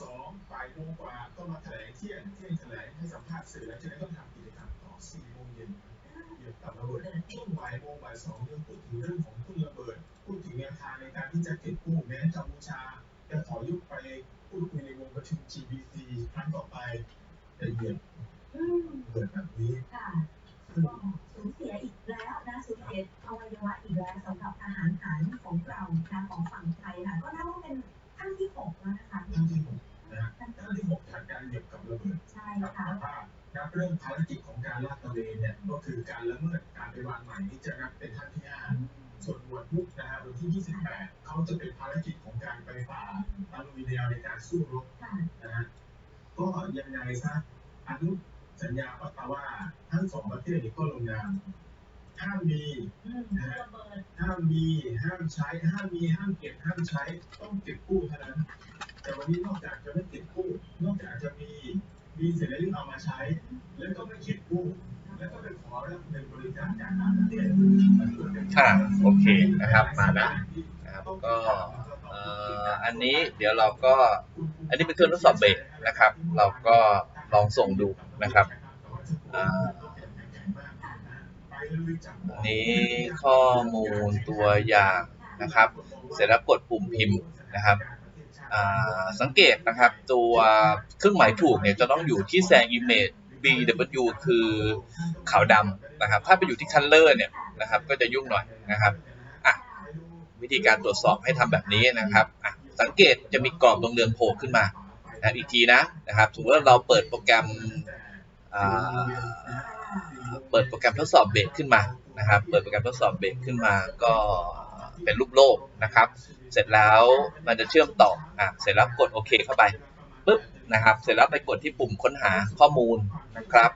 สองบ่ายโมงกว่าก็มาแถลงเที่ยงเที่ยงแถลงให้สัมภาษณ์สื่อแล้วจะได้ต้องทำกิจกรรมต่อสี่โมงเย็นเหยียบกับระเบิดช่วงบ่ายโมงบ่ายสองยังพูดถึงเรื่องของทุ่นระเบิด พูดถึงแนวทางในการที่จะเก็บกู้แม้กัมพูชาจะขอยุบไปพูดคุยในวงประชุม GBC ครั้งต่อไปแต่เหยียบอืมระเบิดแบบนี้ค่ะสูญเสียอีกแล้วนะสูญเสียอวัยวะอีกแล้วสำหรับทหารหารของเรานะของฝั่งไทยค่ะก็นับว่าเป็น ท่านที่หกแล้วนะคะท่านที่หกนะฮะท่านที่หกทางการเหยียบกับระเบิดใช่ครับค่ะแต่ว่านับเรื่องภารกิจของการลาดตระเวนเนี่ยก็คือการละเมิดการไปวางใหม่นี่จะนับเป็นท่านที่ห้าส่วนหมวดมุกนะฮะวันที่ 28 เขาจะเป็นภารกิจของการไปฝ่าตะลุยแนวในการสู้รบค่ะนะฮะก็ยังไงซะอนุสัญญาปัตตาว่าทั้งสองประเทศก็ลงนาม ห้ามมีอืมระเบิดห้ามมีห้ามใช้ห้ามมีห้ามเก็บห้ามใช้ต้องเก็บกู้เท่านั้น แต่วันนี้นอกจากจะไม่เก็บกู้นอกจากจะมีมีเสร็จแล้วยังเอามาใช้ แล้วก็ไม่เก็บกู้แล้วก็ไปขอรับเงินบริจาคจากต่างประเทศอ่าโอเคนะครับมาแล้วนะครับก็เอ่ออันนี้เดี๋ยวเราก็อันนี้เป็นเครื่องทดสอบเบรกนะครับ เราก็ลองส่งดูนะครับอ่าอั นี้ข้อมูลตัวอย่างนะครับ เสร็จแล้วกดปุ่มพิมพ์นะครับสังเกตนะครับตัวเครื่องหมายถูกเนี่ยจะต้องอยู่ที่แซง image BW คือขาวดำนะครับ ถ้าไปอยู่ที่ color เนี่ยนะครับ ก็จะยุ่งหน่อยนะครับอะวิธีการตรวจสอบให้ทำแบบนี้นะครับอะสังเกตจะมีกรอบตรงเรืองโผล่ขึ้นมานะอีกทีนะนะครับสมมติว่าเราเปิดโปรแกรม ปิดโปรแกรมทดสอบเบรกขึ้นมานะครับ เปิดโปรแกรมทดสอบเบรกขึ้นมาก็เป็นรูปโลกนะครับ เสร็จแล้วมันจะเชื่อมต่ออะเสร็จแล้วกดโอเคเข้าไปปุ๊บนะครับ เสร็จแล้วไปกดที่ปุ่มค้นหาข้อมูลนะครับ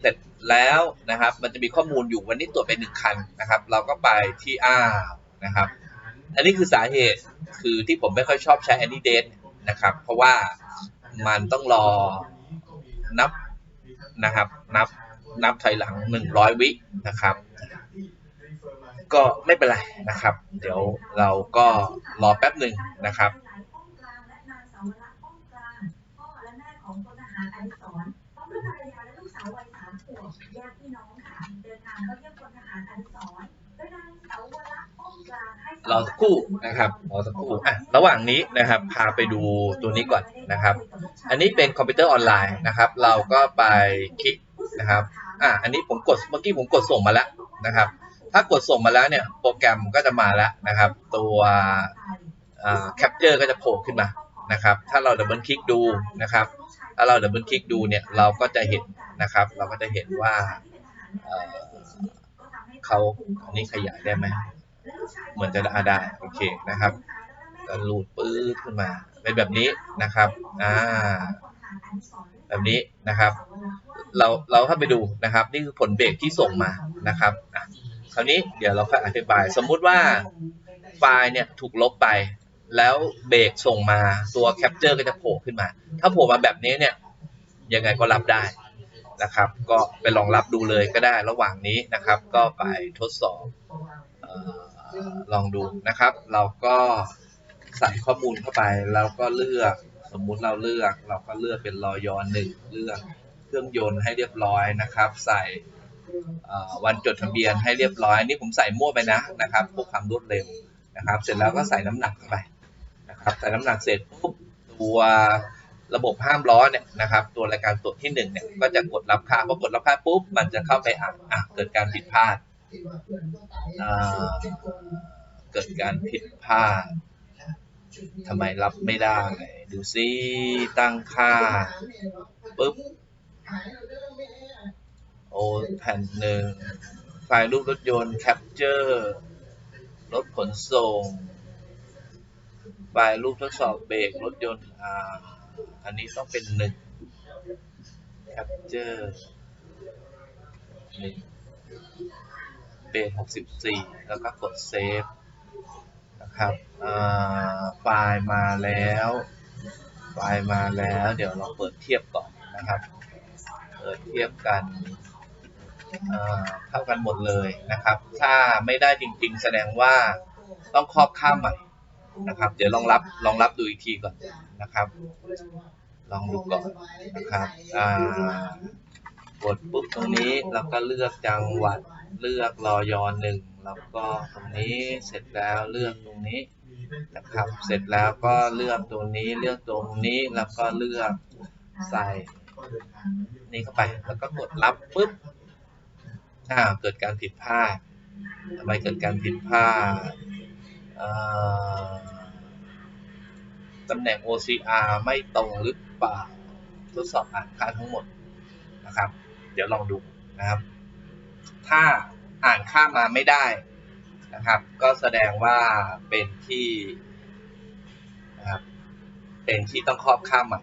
เสร็จแล้วนะครับ มันจะมีข้อมูลอยู่วันนี้ตรวจไปหนึ่งคันนะครับ เราก็ไปที่อ้าวนะครับ อันนี้คือสาเหตุคือที่ผมไม่ค่อยชอบใช้ a n y d a t e นะครับ เพราะว่ามันต้องรอนับนะครับ นับ นับถอยหลัง 100 วินะครับ ก็ไม่เป็นไรนะครับ เดี๋ยวเราก็รอแป๊บหนึ่งนะครับรองกลางพ่อและแม่ของพลทหารอดิศรพร้อมด้วยภรรยาและลูกสาววัยสามขวบญาติพี่น้องค่ะเดินทางเข้าเยี่ยมพลทหารอดิศรโดยนางสาวรักษ์ป้องกลางให้รอสักครู่นะครับรอสักครู่อะระหว่างนี้นะครับ พาไปดูตัวนี้ก่อนนะครับ อันนี้เป็นคอมพิวเตอร์ออนไลน์นะครับ เราก็ไปคลิกนะครับ อะอันนี้ผมกดเมื่อกี้ผมกดส่งมาแล้วนะครับ ถ้ากดส่งมาแล้วเนี่ยโปรแกรมก็จะมาแล้วนะครับ ตัวแคปเจอร์ก็จะโผล่ขึ้นมานะครับ ถ้าเราดับเบิลคลิกดูนะครับถ้าเราดับเบิลคลิกดูเนี่ยเราก็จะเห็นนะครับ เราก็จะเห็นว่าเขาอันนี้ขยายได้ไหมเหมือนจะได้ได้โอเคนะครับก็ลูดปื๊ดขึ้นมาเป็นแบบนี้นะครับอ่าแบบนี้นะครับ เราเราเข้าไปดูนะครับ นี่คือผลเบรกที่ส่งมานะครับคราวนี้เดี๋ยวเราค่อยอธิบาย สมมุติว่าไฟล์เนี่ยถูกลบไป แล้วเบรกส่งมาตัวแคปเจอร์ก็จะโผล่ขึ้นมา ถ้าโผล่มาแบบนี้เนี่ยยังไงก็รับได้นะครับ ก็ไปลองรับดูเลยก็ได้ระหว่างนี้นะครับ ก็ไปทดสอบออลองดูนะครับ เราก็ใส่ข้อมูลเข้าไปแล้วก็เลือก สมมุติเราเลือก เราก็เลือกเป็นรอยอหนึ่งเลือก เครื่องยนต์ให้เรียบร้อยนะครับ ใส่วันจดทะเบียนให้เรียบร้อยนี่ผมใส่มั่วไปนะนะครับพวกความรวดเร็วนะครับ เสร็จแล้วก็ใส่น้ำหนักเข้าไปนะครับใส่น้ำหนักเสร็จปุ๊บตัวระบบห้ามล้อเนี่ยนะครับ ตัวรายการตรวจที่หนึ่งเนี่ยก็จะกดรับค่าพอกดรับค่าปุ๊บมันจะเข้าไปอ่านอะเกิดการผิดพลาดเกิดการผิดพลาดทำไมรับไม่ได้ ดูซิตั้งค่าปุ๊บ โอแผ่นหนึ่งไฟล์รูปรถยนต์แคปเจอร์รถขนส่งไฟล์รูปทดสอบเบรกรถยนต์อ่าอันนี้ต้องเป็นหนึ่งแคปเจอร์หนึ่งเบรกหกสิบสี่แล้วก็กดเซฟนะครับอ่าไฟล์มาแล้ว ไฟล์มาแล้ว เดี๋ยวเราเปิดเทียบก่อนนะครับ เทียบกันเท่ากันหมดเลยนะครับ ถ้าไม่ได้จริง ๆ แสดงว่าต้องครอบค่ามใหม่นะครับ เดี๋ยวลองรับลองรับดูอีกทีก่อนนะครับ ลองดูก่อนนะครับกดปุ๊บตรงนี้แล้วก็เลือกจังหวัดเลือกรอยอหนึ่งแล้วก็ตรงนี้เสร็จแล้วเลือกตรงนี้นะครับ เสร็จแล้วก็เลือกตรงนี้เลือกตรงนี้แล้วก็เลือกใส่ นี่เข้าไป แล้วก็กดรับปุ๊บอ่าเกิดการผิดพลาดทำไมเกิดการผิดพลาดตำแหน่ง OCR ไม่ตรงหรือเปล่าทดสอบอ่านค่าทั้งหมดนะครับ เดี๋ยวลองดูนะครับ ถ้าอ่านค่ามาไม่ได้นะครับ ก็แสดงว่าเป็นที่นะครับเป็นที่ต้องครอบค่าใหม่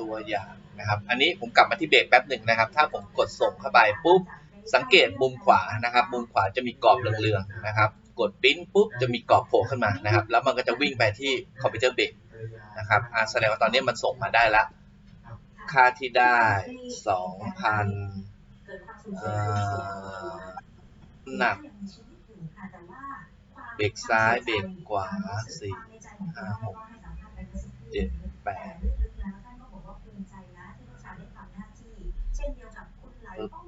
ตัวอย่างนะครับ อันนี้ผมกลับมาที่เบรกแป๊บหนึ่งนะครับ ถ้าผมกดส่งเข้าไปปุ๊บ สังเกตมุมขวานะครับ มุมขวาจะมีกรอบเหลืองๆนะครับ กดปิ้นปุ๊บจะมีกรอบโผล่ขึ้นมานะครับ แล้วมันก็จะวิ่งไปที่คอมพิวเตอร์เบรกนะครับแสดงว่าตอนนี้มันส่งมาได้ล้วค่าที่ได้สองพันอ่อหนัก เบรกซ้าย เบรกขวาสี่ห้าหกเจ็ดแปด เช่นเดียวกับคุณไหลป้อง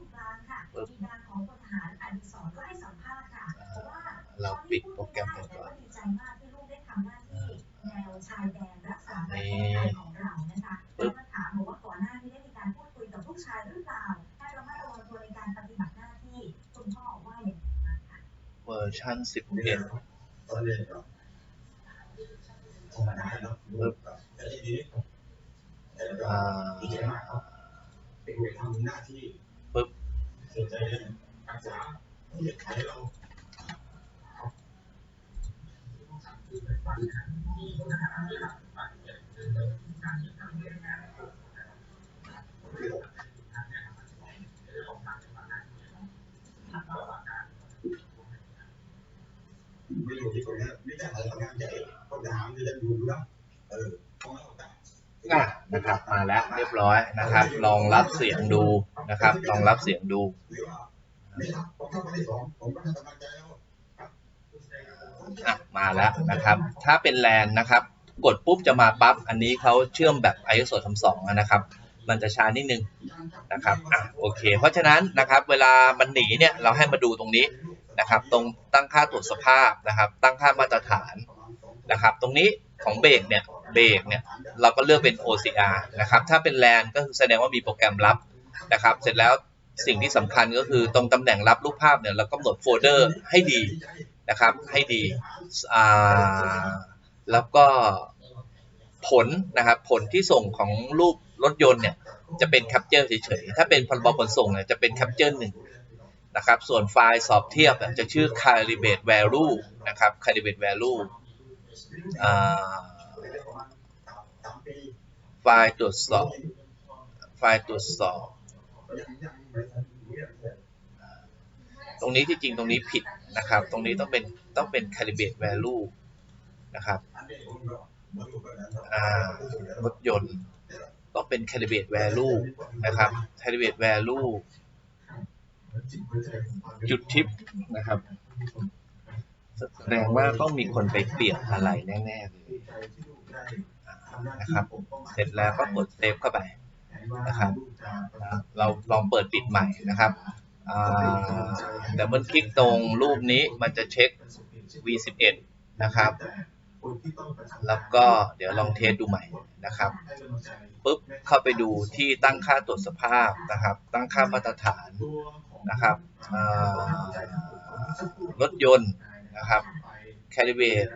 กลางค่ะบิดาของพลทหารอดิศรก็ให้สัมภาษณ์ค่ะว่าเราปิดโปรแกรมไปก่อนดีใจมากที่ลูกได้ทำหน้าที่แนวชายแดนรักษาประเทศไทยของเรานะคะแล้วก็ถามบอกว่าก่อนหน้านี้ได้มีการพูดคุยกับลูกชายหรือเปล่าให้ระมัดระวังตัวในการปฏิบัติหน้าที่คุณพ่อว่าอย่างไรบ้างคะเวอร์ชันสิบเอ็ด ไม่อยู่ที่ตรงนี้ไม่ได้อะไรทำงานใหญ่คนทหารจะด้อยู่ดูนะเออของเราแต่อะนะครับมาแล้วเรียบร้อยนะครับ ลองรับเสียงดูนะครับ ลองรับเสียงดูไม่รับผมเข้ามาที่สองผมก็ให้กำลังใจแล้ว มาแล้วนะครับ ถ้าเป็นแลนนะครับ กดปุ๊บจะมาปั๊บ อันนี้เขาเชื่อมแบบ ISO ทำสองนะครับ มันจะช้านิดนึงนะครับ อะโอเค เพราะฉะนั้นนะครับ เวลามันหนีเนี่ยเราให้มาดูตรงนี้นะครับ ตรงตั้งค่าตรวจสภาพนะครับ ตั้งค่ามาตรฐานนะครับ ตรงนี้ของเบรกเนี่ยเบรกเนี่ยเราก็เลือกเป็น OCR นะครับ ถ้าเป็นแลนก็คือแสดงว่ามีโปรแกรมรับนะครับ เสร็จแล้วสิ่งที่สำคัญก็คือตรงตำแหน่งรับรูปภาพเนี่ยเรากำหนดโฟลเดอร์ให้ดี นะครับให้ดีอ่าแล้วก็ผลนะครับผลที่ส่งของรูปรถยนต์เนี่ยจะเป็นแคปเจอร์เฉยๆ ถ้าเป็นพรบขนส่งเนี่ยจะเป็นแคปเจอร์หนึ่งนะครับ ส่วนไฟล์สอบเทียบจะชื่อ calibrate value นะครับ calibrate value อ่าไฟล์ตรวจสอบ ไฟล์ตรวจสอบ ตรงนี้ที่จริงตรงนี้ผิด นะครับ ตรงนี้ต้องเป็นต้องเป็น calibrate value นะครับอ่ารถยนต์ต้องเป็น calibrate value นะครับ calibrate value จุดทิปนะครับ แสดงว่าต้องมีคนไปเปลี่ยนอะไรแน่ๆเลยนะครับ เสร็จแล้วก็กดเซฟเข้าไปนะครับ เราลองเปิดปิดใหม่นะครับ ดับเบิลคลิกตรงรูปนี้มันจะเช็ค V11 นะครับ แล้วก็เดี๋ยวลองเทสดูใหม่นะครับปุ๊บเข้าไปดูที่ตั้งค่าตรวจสภาพนะครับ ตั้งค่ามาตรฐานนะครับรถยนต์นะครับ calibrate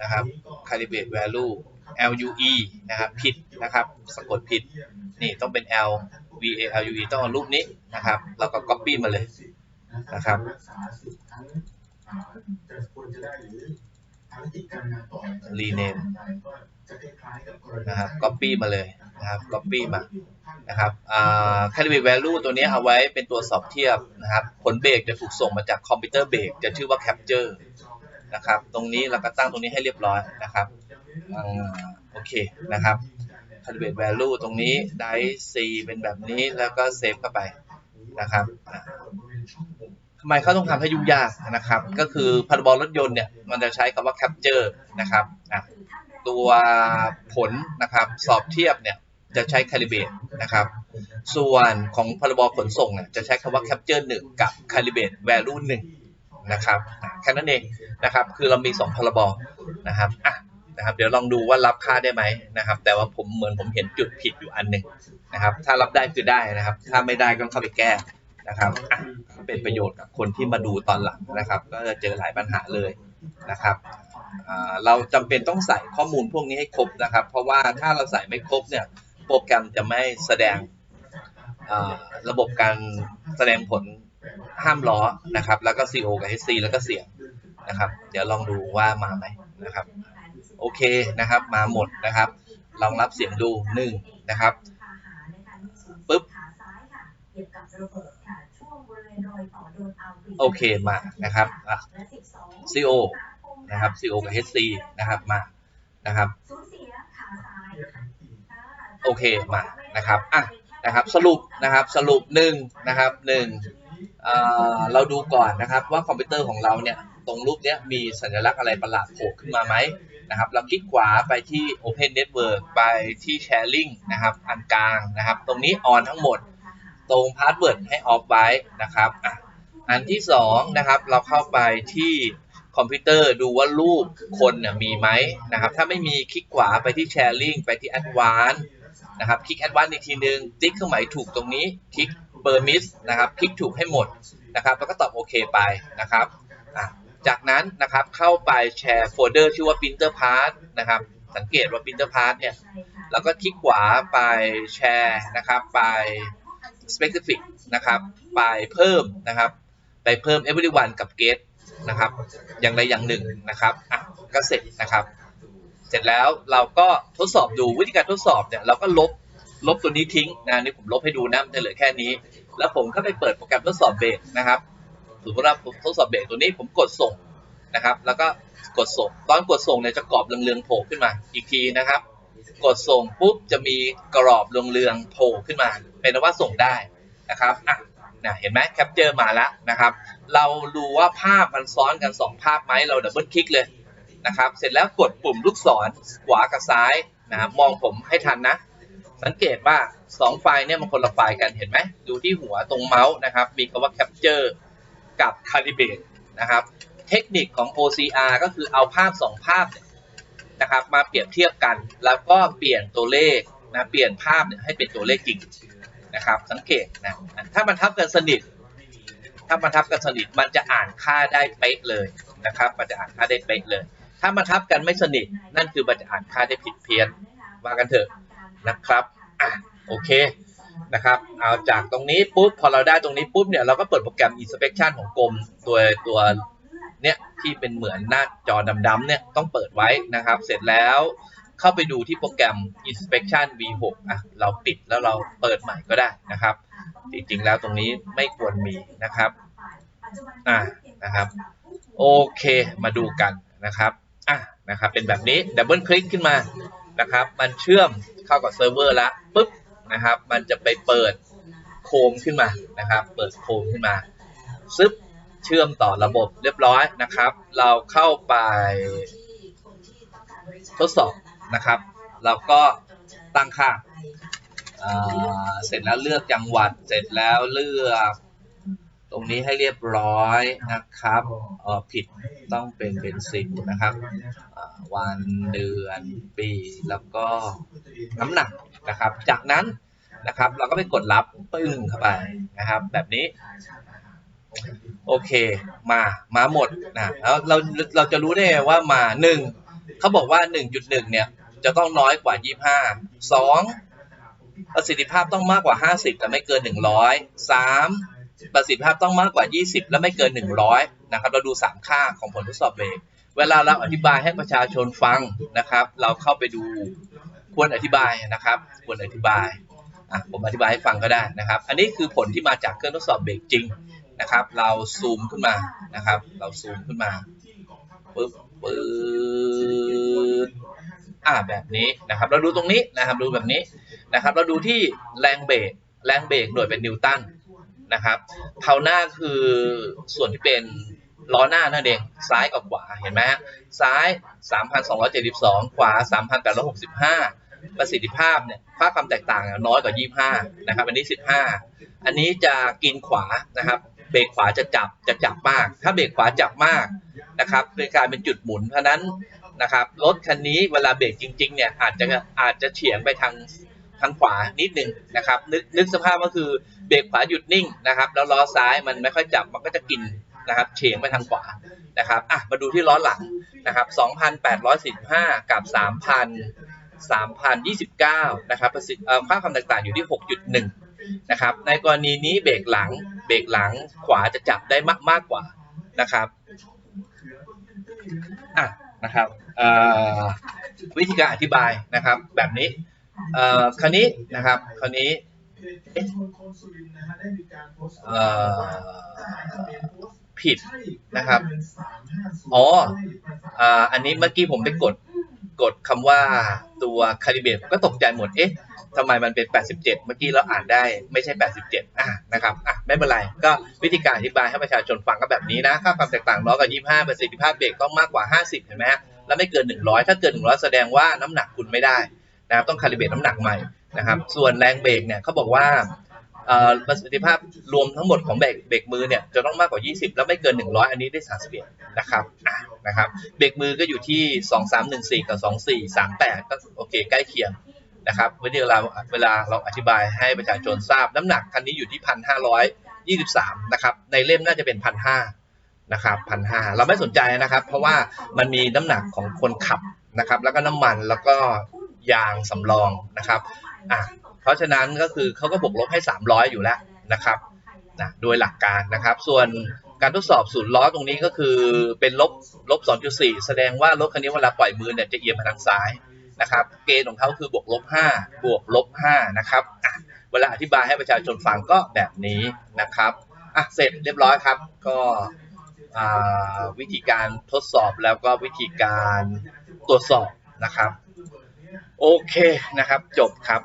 นะครับ calibrate value LUE นะครับ ผิดนะครับ สะกดผิด นี่ต้องเป็น L V A L U E ต้องเอารูปนี้นะครับ แล้วก็ copy มาเลยนะครับ rename นะครับ copy มาเลยนะครับ copy มานะครับอ่า calibrate value ตัวนี้เอาไว้เป็นตัวสอบเทียบนะครับ ผลเบรกจะถูกส่งมาจากคอมพิวเตอร์เบรกจะชื่อว่า capture นะครับ ตรงนี้เราก็ตั้งตรงนี้ให้เรียบร้อยนะครับอ่าโอเคนะครับค calibrate value ตรงนี้ dice C เป็นแบบนี้แล้วก็เซฟเข้าไปนะครับทำไมเขาต้องทำให้ยุ่งยากนะครับ ก็คือพรบรถยนต์เนี่ยมันจะใช้คำว่า capture นะครับตัวผลนะครับสอบเทียบเนี่ยจะใช้ calibrate นะครับ ส่วนของพรบขนส่งเนี่ยจะใช้คำว่า capture 1 กับ calibrate value 1นะครับแค่นั้นเองนะครับ คือเรามี 2 พรบนะครับอะ นะครับ เดี๋ยวลองดูว่ารับค่าได้ไหมนะครับ แต่ว่าผมเหมือนผมเห็นจุดผิดอยู่อันหนึ่งนะครับ ถ้ารับได้คือได้นะครับ ถ้าไม่ได้ก็เข้าไปแก้นะครับเป็นประโยชน์กับคนที่มาดูตอนหลังนะครับ ก็จะเจอหลายปัญหาเลยนะครับเราจำเป็นต้องใส่ข้อมูลพวกนี้ให้ครบนะครับ เพราะว่าถ้าเราใส่ไม่ครบเนี่ยโปรแกรมจะไม่แสดงระบบการแสดงผลห้ามล้อนะครับ แล้วก็ CO กับ HC แล้วก็เสียงนะครับ เดี๋ยวลองดูว่ามาไหมนะครับ โอเคนะครับ มาหมดนะครับ ลองรับเสียงดูหนึ่งนะครับปึ๊บโอเคมานะครับอะ CO นะครับ CO กับ HC นะครับมานะครับโอเคมานะครับอะนะครับสรุปนะครับสรุปหนึ่งนะครับหนึ่งเอ่อเราดูก่อนนะครับว่าคอมพิวเตอร์ของเราเนี่ยตรงรูปเนี้ยมีสัญลักษณ์อะไรประหลาดโผล่ขึ้นมาไหม นะครับ เราคลิกขวาไปที่ Open Network ไปที่ Sharing นะครับ อันกลางนะครับ ตรงนี้ on ทั้งหมด ตรง Password ให้ off ไว้นะครับอะอันที่สองนะครับ เราเข้าไปที่คอมพิวเตอร์ดูว่ารูปคนเนี่ยมีไหมนะครับ ถ้าไม่มีคลิกขวาไปที่ Sharing ไปที่ Advanced นะครับ คลิก Advanced อีกทีนึงติ๊กเครื่องหมายถูกตรงนี้ คลิก Permis นะครับ คลิกถูกให้หมดนะครับ แล้วก็ตอบโอเคไปนะครับอะ จากนั้นนะครับเข้าไปแชร์โฟลเดอร์ชื่อว่า Printer Path นะครับ สังเกตว่า Printer Path เนี่ยแล้วก็คลิกขวาไปแชร์นะครับไป specific นะครับไปเพิ่มนะครับไปเพิ่ม everyone กับ get นะครับอย่างใดอย่างหนึ่งนะครับอะก็เสร็จนะครับ เสร็จแล้วเราก็ทดสอบดูวิธีการทดสอบเนี่ยเราก็ลบลบตัวนี้ทิ้งนะนี่ผมลบให้ดูนะมันจะเหลือแค่นี้ แล้วผมก็ไปเปิดโปรแกรมทดสอบเบรกนะครับ สมมติว่าผมทดสอบเบรกตัวนี้ผมกดส่งนะครับ แล้วก็กดส่ง ตอนกดส่งเนี่ยจะกรอบเรืองๆโผล่ขึ้นมาอีกทีนะครับ กดส่งปุ๊บจะมีกรอบเรืองๆโผล่ขึ้นมา เป็นว่าส่งได้นะครับอะนะเห็นไหมแคปเจอร์มาแล้วนะครับ เราดูว่าภาพมันซ้อนกัน 2 ภาพไหมเราดับเบิลคลิกเลยนะครับ เสร็จแล้วกดปุ่มลูกศรขวากับซ้ายนะครับมองผมให้ทันนะ สังเกตว่า 2 ไฟล์เนี่ยมันคนละไฟล์กันเห็นไหม ดูที่หัวตรงเมาส์นะครับ มีคำว่า capture กับ calibrate นะครับ เทคนิคของ OCR ก็คือเอาภาพ 2 ภาพเนี่ยนะครับมาเปรียบเทียบกัน แล้วก็เปลี่ยนตัวเลขนะเปลี่ยนภาพเนี่ยให้เป็นตัวเลขจริงนะครับ สังเกตนะถ้ามันทับกันสนิท ถ้ามันทับกันสนิทมันจะอ่านค่าได้เป๊ะเลยนะครับ มันจะอ่านค่าได้เป๊ะเลย ถ้ามันทับกันไม่สนิท นั่นคือมันจะอ่านค่าได้ผิดเพี้ยนว่ากันเถอะนะครับอะโอเค นะครับ เอาจากตรงนี้ปุ๊บพอเราได้ตรงนี้ปุ๊บเนี่ยเราก็เปิดโปรแกรม inspection ของกรมตัวตัวเนี่ยที่เป็นเหมือนหน้าจอดำๆเนี่ยต้องเปิดไว้นะครับ เสร็จแล้วเข้าไปดูที่โปรแกรม inspection v6 อะเราปิดแล้วเราเปิดใหม่ก็ได้นะครับ จริงๆแล้วตรงนี้ไม่ควรมีนะครับอะนะครับ โอเคมาดูกันนะครับอะนะครับเป็นแบบนี้ดับเบิลคลิกขึ้นมานะครับ มันเชื่อมเข้ากับเซิร์ฟเวอร์แล้วปุ๊บ นะครับ มันจะไปเปิดโคมขึ้นมานะครับ เปิดโคมขึ้นมาซึบเชื่อมต่อระบบเรียบร้อยนะครับ เราเข้าไปทดสอบนะครับ เราก็ตั้งค่าอ่าเสร็จแล้วเลือกจังหวัดเสร็จแล้วเลือก ตรงนี้ให้เรียบร้อยนะครับเออผิดต้องเป็นเป็นสิบนะครับอ่าวันเดือนปีแล้วก็น้ำหนักนะครับ จากนั้นนะครับเราก็ไปกดรับปึ้งเข้าไปนะครับ แบบนี้ โอเคมามาหมดนะแล้วเราเราจะรู้ได้ไงว่ามาหนึ่งเขาบอกว่า 1.1 เนี่ย จะต้องน้อยกว่า 25 2 ประสิทธิภาพต้องมากกว่า 50 แต่ไม่เกิน 100 3 ประสิทธิภาพต้องมากกว่า 20 และไม่เกิน 100 นะครับ เราดู 3 ค่าของผลทดสอบเบรกเวลาเราอธิบายให้ประชาชนฟังนะครับ เราเข้าไปดูควรอธิบายนะครับ ควรอธิบายอะผมอธิบายให้ฟังก็ได้นะครับ อันนี้คือผลที่มาจากเครื่องทดสอบเบรกจริงนะครับ เราซูมขึ้นมานะครับ เราซูมขึ้นมาปึ๊บปึ๊ดอ่าแบบนี้นะครับ เราดูตรงนี้นะครับ ดูแบบนี้นะครับ เราดูที่แรงเบรกแรงเบรกหน่วยเป็นนิวตัน นะครับเท้าหน้าคือส่วนที่เป็นล้อหน้านั่นเองซ้ายกับขวาเห็นไหมฮะซ้าย 3,272 ขวา 3,865 ประสิทธิภาพเนี่ยค่าความแตกต่างน้อยกว่า 25 นะครับ อันนี้ 15 อันนี้จะกินขวานะครับ เบรกขวาจะจับจะจับมาก ถ้าเบรกขวาจับมากนะครับเลยกลายเป็นจุดหมุนเพราะนั้นนะครับรถคันนี้เวลาเบรกจริงๆเนี่ยอาจจะอาจจะเฉียงไปทางทางขวานิดนึงนะครับนึกนึกสภาพก็คือ เบรกขวาหยุดนิ่งนะครับ แล้วล้อซ้ายมันไม่ค่อยจับมันก็จะกินนะครับเฉียงไปทางขวานะครับอะมาดูที่ล้อหลังนะครับ2,815กับ 3,000 3,029นะครับประสิทธิเอ่อค่าความแตกต่างอยู่ที่ 6.1นะครับในกรณีนี้เบรกหลังเบรกหลังขวาจะจับได้มากมากกว่านะครับอะนะครับวิธีการอธิบายนะครับแบบนี้เอ่อคันนี้นะครับคันนี้ เอ่อผิดนะครับ อ๋ออ่าอันนี้เมื่อกี้ผมไปกดกดคำว่าตัวคาลิเบตก็ตกใจหมด เอ๊ะทำไมมันเป็น 87 เมื่อกี้เราอ่านได้ไม่ใช่ 87 อะนะครับ อะไม่เป็นไร ก็วิธีการอธิบายให้ประชาชนฟังก็แบบนี้นะ ค่าความแตกต่างน้อยกว่า25ประสิทธิภาพเบรกต้องมากกว่า 50 เห็นไหมฮะ แล้วไม่เกิน 100 ถ้าเกิน 100 แสดงว่าน้ำหนักคุณไม่ได้นะครับ ต้องคาลิเบตน้ำหนักใหม่ นะครับ ส่วนแรงเบรกเนี่ยเขาบอกว่าประสิทธิภาพรวมทั้งหมดของเบรกเบรกมือเนี่ยจะต้องมากกว่า 20 แล้วไม่เกิน 100 อันนี้ได้ 31 นะครับอะนะครับเบรกมือก็อยู่ที่ 2314 กับ 2438 ก็โอเคใกล้เคียงนะครับเวลาเวลาเราอธิบายให้ประชาชนทราบ น้ำหนักคันนี้อยู่ที่ 1,523 นะครับ ในเล่มน่าจะเป็น 1,500 นะครับ 1,500 เราไม่สนใจนะครับ เพราะว่ามันมีน้ำหนักของคนขับนะครับ แล้วก็น้ำมันแล้วก็ ยางสำรองนะครับอะเพราะฉะนั้นก็คือเขาก็บวกลบให้ 300 อยู่แล้วนะครับนะโดยหลักการนะครับ ส่วนการทดสอบศูนย์ล้อตรงนี้ก็คือเป็นลบลบ 2.4 แสดงว่ารถคันนี้เวลาปล่อยมือเนี่ยจะเอียงมาทางซ้ายนะครับ เกณฑ์ของเขาคือบวกลบ 5 บวกลบ 5 นะครับเวลาอธิบายให้ประชาชนฟังก็แบบนี้นะครับอะเสร็จเรียบร้อยครับ ก็วิธีการทดสอบแล้วก็วิธีการตรวจสอบนะครับ โอเคนะครับ จบครับ